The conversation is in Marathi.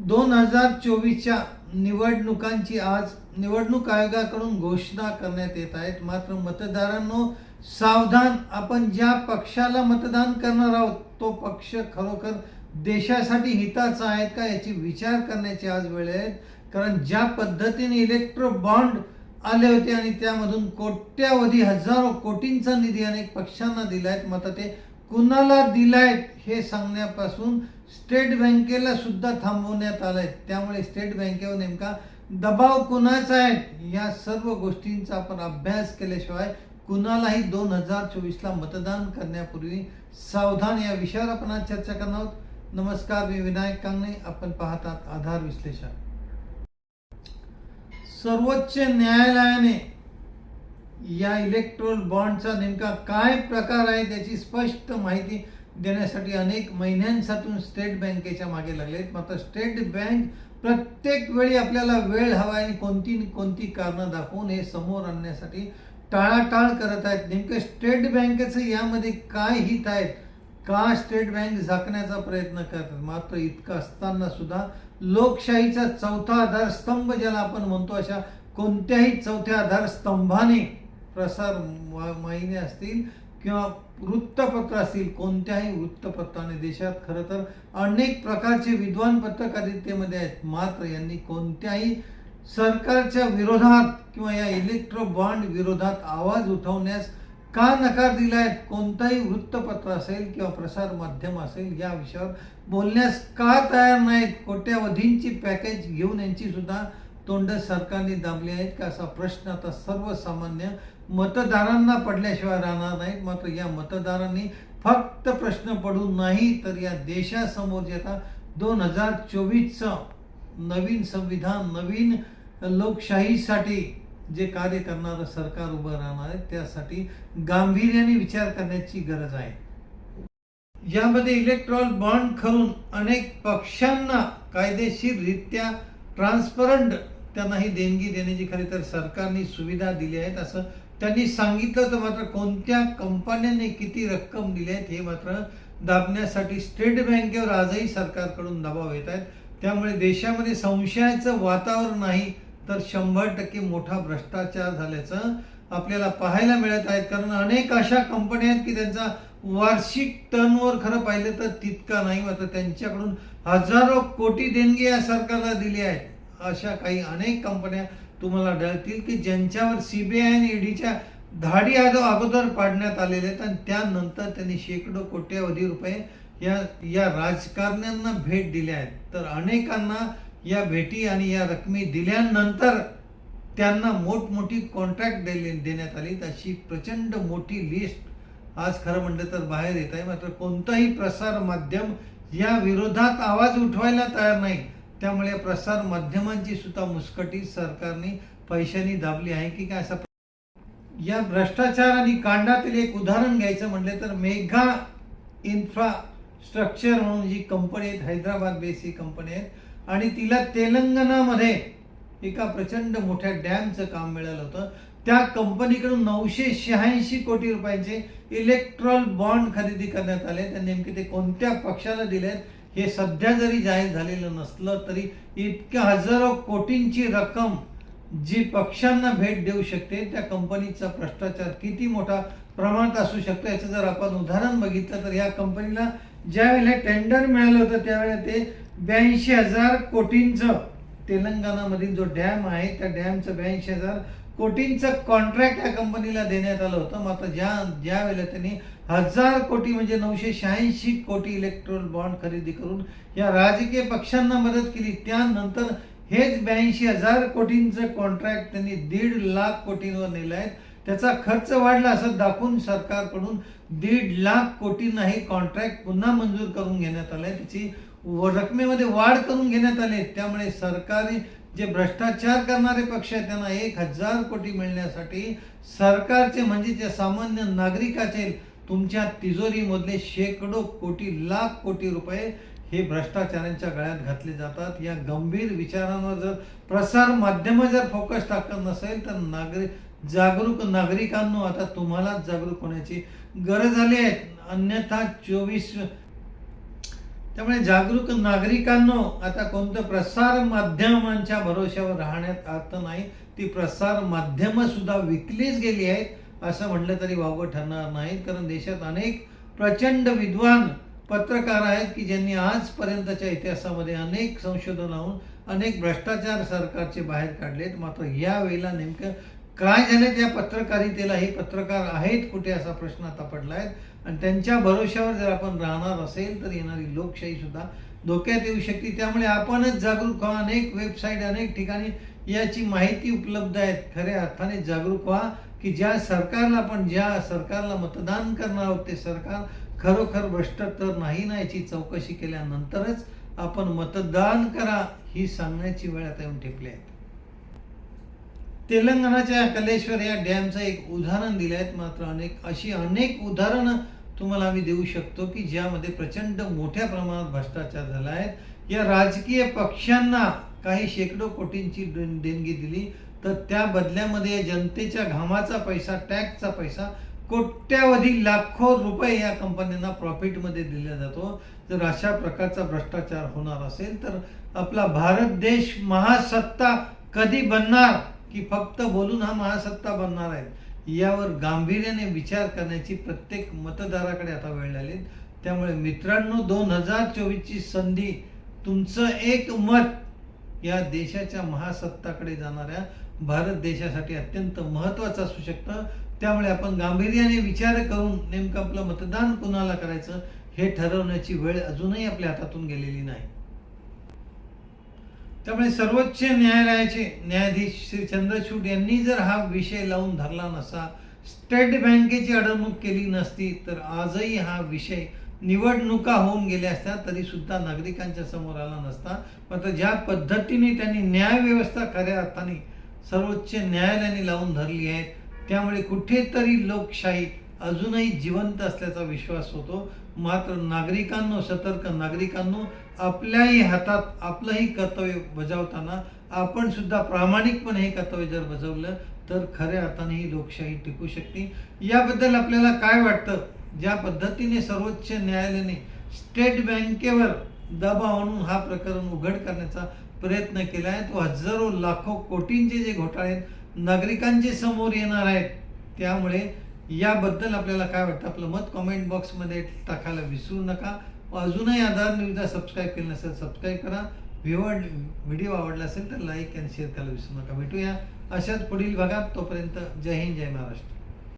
दोन हजार चोवीसच्या निवडणुकांची आज निवडणूक आयोगाकडून घोषणा करण्यात येत आहेत. मात्र मतदारांनो सावधान. आपण ज्या पक्षाला मतदान करणार आहोत तो पक्ष खरोखर देशासाठी हिताचा आहे का याची विचार करण्याची आज वेळ आहे. कारण ज्या पद्धतीने इलेक्ट्रो बॉन्ड आले होते आणि त्यामधून कोट्यावधी हजारो कोटींचा निधी अनेक पक्षांना दिलायत मात्र ते कुणाला दिलायत हे सांगण्यापासून स्टेट बँकेला सुद्धा थांबवण्यात आलंय. त्यामुळे स्टेट बँकेवर नेमका दबाव कुणाचा आहे? या सर्व गोष्टींचा आपण अभ्यास केल्याशिवाय कुणालाही दोन हजार चोवीसला मतदान करण्यापूर्वी सावधान या विषयावर आपण आज चर्चा करणार आहोत. नमस्कार मी विनायक कांगणे. आपण पाहतात आधार विश्लेषण. सर्वोच्च न्यायालयाने या इलेक्ट्रोल बॉन्डचा नेमका काय प्रकार आहे त्याची स्पष्ट माहिती देण्यासाठी अनेक महिन्यांसातून स्टेट बँकेच्या मागे लागलेत मात्र स्टेट बँक प्रत्येक वेळी आपल्याला वेळ हवा आणि कोणती कोणती कारणं दाखवून हे समोर आणण्यासाठी टाळाटाळ करत आहेत. नेमकं स्टेट बँकेचं यामध्ये काय हित आहेत का स्टेट बँक झाकण्याचा प्रयत्न करतात? मात्र इतकं असताना सुद्धा लोकशाहीचा चौथा आधारस्तंभ ज्याला आपण म्हणतो अशा कोणत्याही चौथ्या आधारस्तंभाने प्रसार वा- असतील किंवा वृत्तपत्र असतील कोणत्याही वृत्तपत्राने देशात खरं तर अनेक प्रकारचे विद्वान पत्रकारितेमध्ये आहेत. मात्र यांनी कोणत्याही सरकारच्या विरोधात किंवा या इलेक्ट्रो बॉन्ड विरोधात आवाज उठवण्यास का नकार दिलाय कोणताही वृत्तपत्र असेल किंवा प्रसार माध्यम असेल या विषयावर बोलण्यास का तयार नाहीत? कोट्यावधींची पॅकेज घेऊन यांची सुद्धा तोंड सरकारने दाबली आहेत का? असा प्रश्न आता सर्वसामान्य मतदारांना पडल्याशिवाय राहणार नाहीत. मात्र या मतदारांनी फक्त प्रश्न पडू नाही तर या देशासमोर जे आता दोन हजार चोवीसचं नवीन संविधान नवीन लोकशाहीसाठी जे कार्य करणारं सरकार उभं राहणार आहे त्यासाठी गांभीर्याने विचार करण्याची गरज आहे. यामध्ये इलेक्ट्रॉल बॉन्ड करून अनेक पक्षांना कायदेशीररित्या ट्रान्सपरंट त्यांना ही देणगी देण्याची खरी तर सरकारने सुविधा दिली आहेत असं त्यांनी सांगितलं तर मात्र कोणत्या कंपन्यांनी किती रक्कम दिली आहेत हे मात्र दाबण्यासाठी स्टेट बँकेवर आजही सरकारकडून दबाव येत आहेत. त्यामुळे देशामध्ये संशयाचं वातावरण नाही तर शंभर टक्के मोठा भ्रष्टाचार झाल्याचं आपल्याला पाहायला मिळत आहेत कारण अनेक अशा कंपन्या आहेत की त्यांचा वार्षिक टर्नओव्हर खरं पाहिलं तर तितका नाही मात्र त्यांच्याकडून हजारो कोटी देणगी या सरकारला दिली आहेत. अशा काही अनेक कंपन्या तुम्हाला आढळतील की ज्यांच्यावर सीबीआय आणि ईडीच्या धाडी आदो अगोदर पाडण्यात आलेले आहेत आणि त्यानंतर त्यांनी शेकडो कोट्यावधी रुपये या या राजकारण्यांना भेट दिल्या आहेत. तर अनेकांना या भेटी आणि या रकमी दिल्यानंतर त्यांना मोठमोठी कॉन्ट्रॅक्ट दिले देण्यात आली. अशी प्रचंड मोठी लिस्ट आज खरं म्हटलं तर बाहेर येत आहे. मात्र कोणताही प्रसार माध्यम या विरोधात आवाज उठवायला तयार नाही. त्यामुळे प्रसार माध्यमांची सुद्धा मुस्कटी सरकारने पैशांनी दाबली आहे की काय असा या भ्रष्टाचार आणि कांडातील एक उदाहरण घ्यायचं म्हटलं तर मेघा इन्फ्रास्ट्रक्चर म्हणून जी कंपनी आहे हैदराबाद बेस ही कंपनी आहे आणि तिला तेलंगणामध्ये एका प्रचंड मोठ्या डॅमचं काम मिळालं होतं. त्या कंपनीकडून नऊशे शहाऐंशी कोटी रुपयांचे इलेक्ट्रॉल बॉन्ड खरेदी करण्यात आले. तर नेमके ते कोणत्या पक्षाला दिलेत हे सध्या जरी जाहीर झालेलं नसलं तरी इतक्या हजारो कोटींची रक्कम जी पक्षांना भेट देऊ शकते त्या कंपनीचा भ्रष्टाचार किती मोठा प्रमाणात असू शकतो याचं जर आपण उदाहरण बघितलं तर या कंपनीला ज्यावेळेला टेंडर मिळालं होतं त्यावेळेला ते ब्याऐंशी हजार कोटींचं तेलंगणामधील जो डॅम आहे त्या डॅमचं ब्याऐंशी हजार कोटींचं कॉन्ट्रॅक्ट या कंपनीला देण्यात आलं होतं. मात्र ज्या ज्या वेळेला त्यांनी हजार कोटी म्हणजे नऊशे शहाऐंशी कोटी इलेक्ट्रॉल बॉन्ड खरेदी करून या राजकीय पक्षांना मदत केली त्यानंतर हेच ब्याऐंशी हजार कोटींचं कॉन्ट्रॅक्ट त्यांनी दीड लाख कोटींवर नेलं आहे. त्याचा खर्च वाढला असं दाखवून सरकारकडून दीड लाख कोटींनाही कॉन्ट्रॅक्ट पुन्हा मंजूर करून घेण्यात आलंय. त्याची रकमेमध्ये वाढ करून घेण्यात आली त्यामुळे सरकारी जे भ्रष्टाचार करणारे पक्ष आहेत त्यांना एक हजार कोटी मिळण्यासाठी सरकारचे म्हणजे जे सामान्य नागरिकाचे तुमच्या तिजोरीमधले शेकडो कोटी लाख कोटी रुपये हे भ्रष्टाचारांच्या गळ्यात घातले जातात. या गंभीर विचारांवर जर प्रसार माध्यम जर फोकस टाकत नसेल तर नागरिक जागरूक नागरिकांनो आता तुम्हालाच जागरूक होण्याची गरज आली आहे. अन्यथा चोवीस त्यामुळे जागरूक नागरिकांनो आता कोणतं प्रसार माध्यमांच्या भरोश्यावर राहण्यात अर्थ नाही ती प्रसार माध्यमं सुद्धा विकलीच गेली आहेत असं म्हटलं तरी वावगं ठरणार नाहीत कारण देशात अनेक प्रचंड विद्वान पत्रकार आहेत की ज्यांनी आजपर्यंतच्या इतिहासामध्ये अनेक संशोधन लावून अनेक भ्रष्टाचार सरकारचे बाहेर काढलेत. मात्र यावेळेला नेमकं काय झालं त्या पत्रकारितेला? हे पत्रकार आहेत कुठे? असा प्रश्न आता पडला आहे आणि त्यांच्या भरोश्यावर जर आपण राहणार असेल तर येणारी लोकशाही सुद्धा धोक्यात येऊ शकते. त्यामुळे आपणच जागरूक व्हा. अनेक वेबसाईट अनेक ठिकाणी याची माहिती उपलब्ध आहेत. खऱ्या अर्थाने जागरूक व्हा की ज्या सरकारला आपण ज्या सरकारला मतदान करणार आहोत ते सरकार खरोखर भ्रष्ट तर नाही ना याची चौकशी केल्यानंतरच आपण मतदान करा ही सांगण्याची वेळ आता येऊन ठेपली आहे. तेलंगणाच्या कलेश्वर या डॅमचं एक उदाहरण दिलं आहेत मात्र अनेक अशी अनेक उदाहरणं तुम्हाला आम्ही देऊ शकतो की ज्यामध्ये प्रचंड मोठ्या प्रमाणात भ्रष्टाचार झाला आहे. या राजकीय पक्षांना काही शेकडो कोटींची देण- देणगी दिली. तर त्या बदल्यामध्ये जनतेच्या घामाचा पैसा टॅक्सचा पैसा कोट्यावधी लाखो रुपये या कंपन्यांना प्रॉफिटमध्ये दिला जातो. जर अशा प्रकारचा भ्रष्टाचार होणार असेल तर आपला भारत देश महासत्ता कधी बनणार? की फक्त बोलून हा महासत्ता बनणार आहे. यावर गांभीर्याने विचार करण्याची प्रत्येक मतदाराकडे आता वेळ आली त्यामुळे मित्रांनो दोन हजार चोवीसची संधी तुमचं एक मत या देशाच्या महासत्ताकडे जाणाऱ्या भारत देशासाठी अत्यंत महत्त्वाचं असू शकतं. त्यामुळे आपण गांभीर्याने विचार करून नेमकं आपलं मतदान कुणाला करायचं हे ठरवण्याची वेळ अजूनही आपल्या हातातून गेलेली नाही. त्यामुळे सर्वोच्च न्यायालयाचे न्यायाधीश श्री चंद्रचूड यांनी जर हा विषय लावून धरला नसता स्टेट बँकेची अडवणूक केली नसती तर आजही हा विषय निवडणुका होऊन गेल्या असत्या तरी सुद्धा नागरिकांच्या समोर आला नसता. मात्र ज्या पद्धतीने त्यांनी न्याय व्यवस्था खऱ्या अर्थाने सर्वोच्च न्यायालयाने लावून धरली आहे त्यामुळे कुठेतरी लोकशाही अजूनही जिवंत असल्याचा विश्वास होतो. मात्र नागरिकांनो सतर्क नागरिकांनो आपल्याही हातात आपलंही कर्तव्य बजावताना आपण सुद्धा प्रामाणिकपणे हे कर्तव्य जर बजावलं तर खऱ्या अर्थाने ही लोकशाही टिकू शकते. याबद्दल आपल्याला काय वाटतं? ज्या पद्धतीने सर्वोच्च न्यायालयाने स्टेट बँकेवर दबाव आणून हा प्रकरण उघड करण्याचा प्रयत्न केला आहे तो हजारो लाखो कोटींचे जे घोटाळे आहेत नागरिकांचे समोर येणार आहेत. त्यामुळे याबद्दल आपल्याला काय वाटतं? आपलं मत कमेंट बॉक्समध्ये टाकायला विसरू नका. व अजूनही आधार न्यूजला सबस्क्राईब केलं नसेल सबस्क्राईब करा. व्हिडिओ व्हिडिओ आवडला असेल तर लाईक आणि शेअर करायला विसरू नका. भेटूया. अशाच पुढील भागात. तोपर्यंत जय हिंद जय महाराष्ट्र.